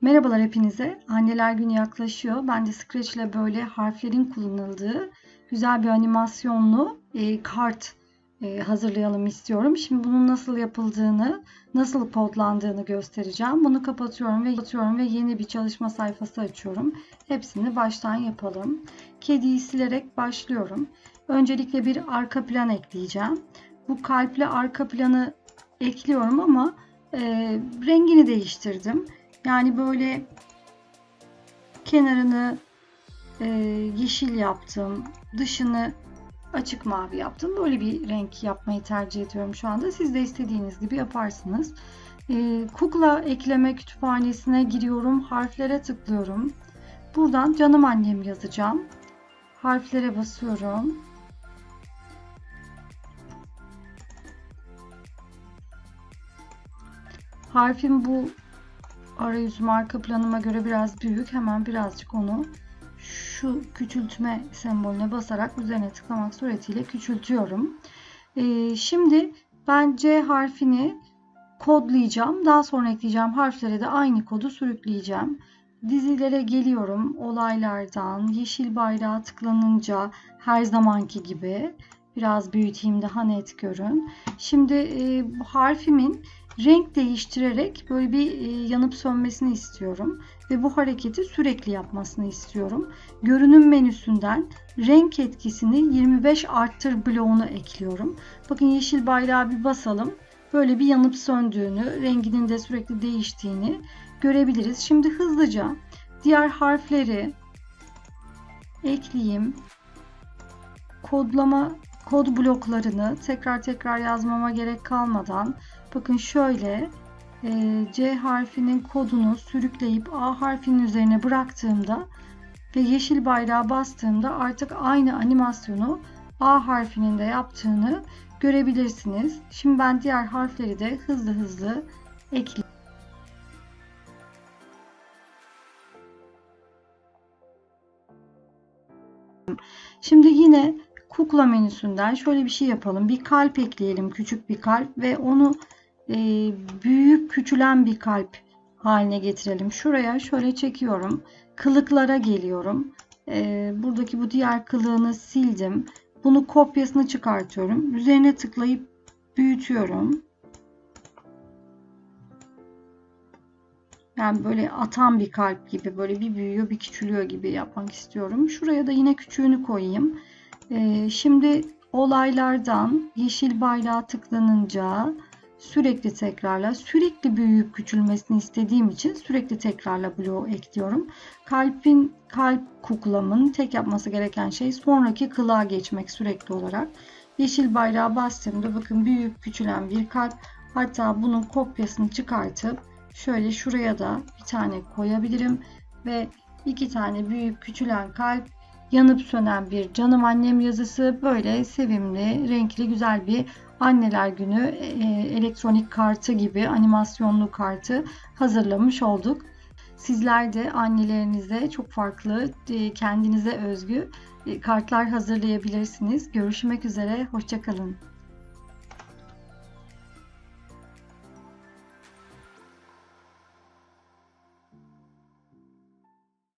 Merhabalar hepinize. Anneler Günü yaklaşıyor. Ben de Scratch ile böyle harflerin kullanıldığı güzel bir animasyonlu e, kart hazırlayalım istiyorum. Şimdi bunun nasıl yapıldığını, nasıl kodlandığını göstereceğim. Bunu kapatıyorum ve kapatıyorum ve yeni bir çalışma sayfası açıyorum. Hepsini baştan yapalım. Kediyi silerek başlıyorum. Öncelikle bir arka plan ekleyeceğim. Bu kalple arka planı ekliyorum ama e, rengini değiştirdim. Yani böyle kenarını e, yeşil yaptım. Dışını açık mavi yaptım. Böyle bir renk yapmayı tercih ediyorum şu anda. Siz de istediğiniz gibi yaparsınız. E, kukla ekleme kütüphanesine giriyorum. Harflere tıklıyorum. Buradan canım annem yazacağım. Harflere basıyorum. Harfin bu arayüzüm arka planıma göre biraz büyük. Hemen birazcık onu şu küçültme sembolüne basarak üzerine tıklamak suretiyle küçültüyorum. Ee, şimdi ben C harfini kodlayacağım. Daha sonra ekleyeceğim harflere de aynı kodu sürükleyeceğim. Dizilere geliyorum. Olaylardan yeşil bayrağa tıklanınca her zamanki gibi biraz büyüteyim daha net görün. Şimdi e, harfimin renk değiştirerek böyle bir e, yanıp sönmesini istiyorum ve bu hareketi sürekli yapmasını istiyorum. Görünüm menüsünden renk etkisini 25 arttır bloğunu ekliyorum. Bakın yeşil bayrağı bir basalım. Böyle bir yanıp söndüğünü, renginin de sürekli değiştiğini görebiliriz. Şimdi hızlıca diğer harfleri ekleyeyim. Kodlama kod bloklarını tekrar tekrar yazmama gerek kalmadan bakın şöyle e, C harfinin kodunu sürükleyip A harfinin üzerine bıraktığımda ve yeşil bayrağı bastığımda artık aynı animasyonu A harfinin de yaptığını görebilirsiniz. Şimdi ben diğer harfleri de hızlı hızlı ekleyeyim. Şimdi yine kukla menüsünden şöyle bir şey yapalım. Bir kalp ekleyelim. Küçük bir kalp ve onu e, büyük küçülen bir kalp haline getirelim. Şuraya şöyle çekiyorum. Kılıklara geliyorum. E, buradaki bu diğer kılığını sildim. Bunu kopyasını çıkartıyorum. Üzerine tıklayıp büyütüyorum. Yani böyle atan bir kalp gibi böyle bir büyüyor bir küçülüyor gibi yapmak istiyorum. Şuraya da yine küçüğünü koyayım. Ee, şimdi olaylardan yeşil bayrağa tıklanınca sürekli tekrarla sürekli büyüyüp küçülmesini istediğim için sürekli tekrarla bloğu ekliyorum. Kalbin kalp kuklamın tek yapması gereken şey sonraki kılığa geçmek sürekli olarak. Yeşil bayrağı bastığımda bakın büyüyüp küçülen bir kalp hatta bunun kopyasını çıkartıp şöyle şuraya da bir tane koyabilirim ve iki tane büyüyüp küçülen kalp yanıp sönen bir canım annem yazısı böyle sevimli, renkli, güzel bir anneler günü e, elektronik kartı gibi animasyonlu kartı hazırlamış olduk. Sizler de annelerinize çok farklı, e, kendinize özgü e, kartlar hazırlayabilirsiniz. Görüşmek üzere, hoşçakalın.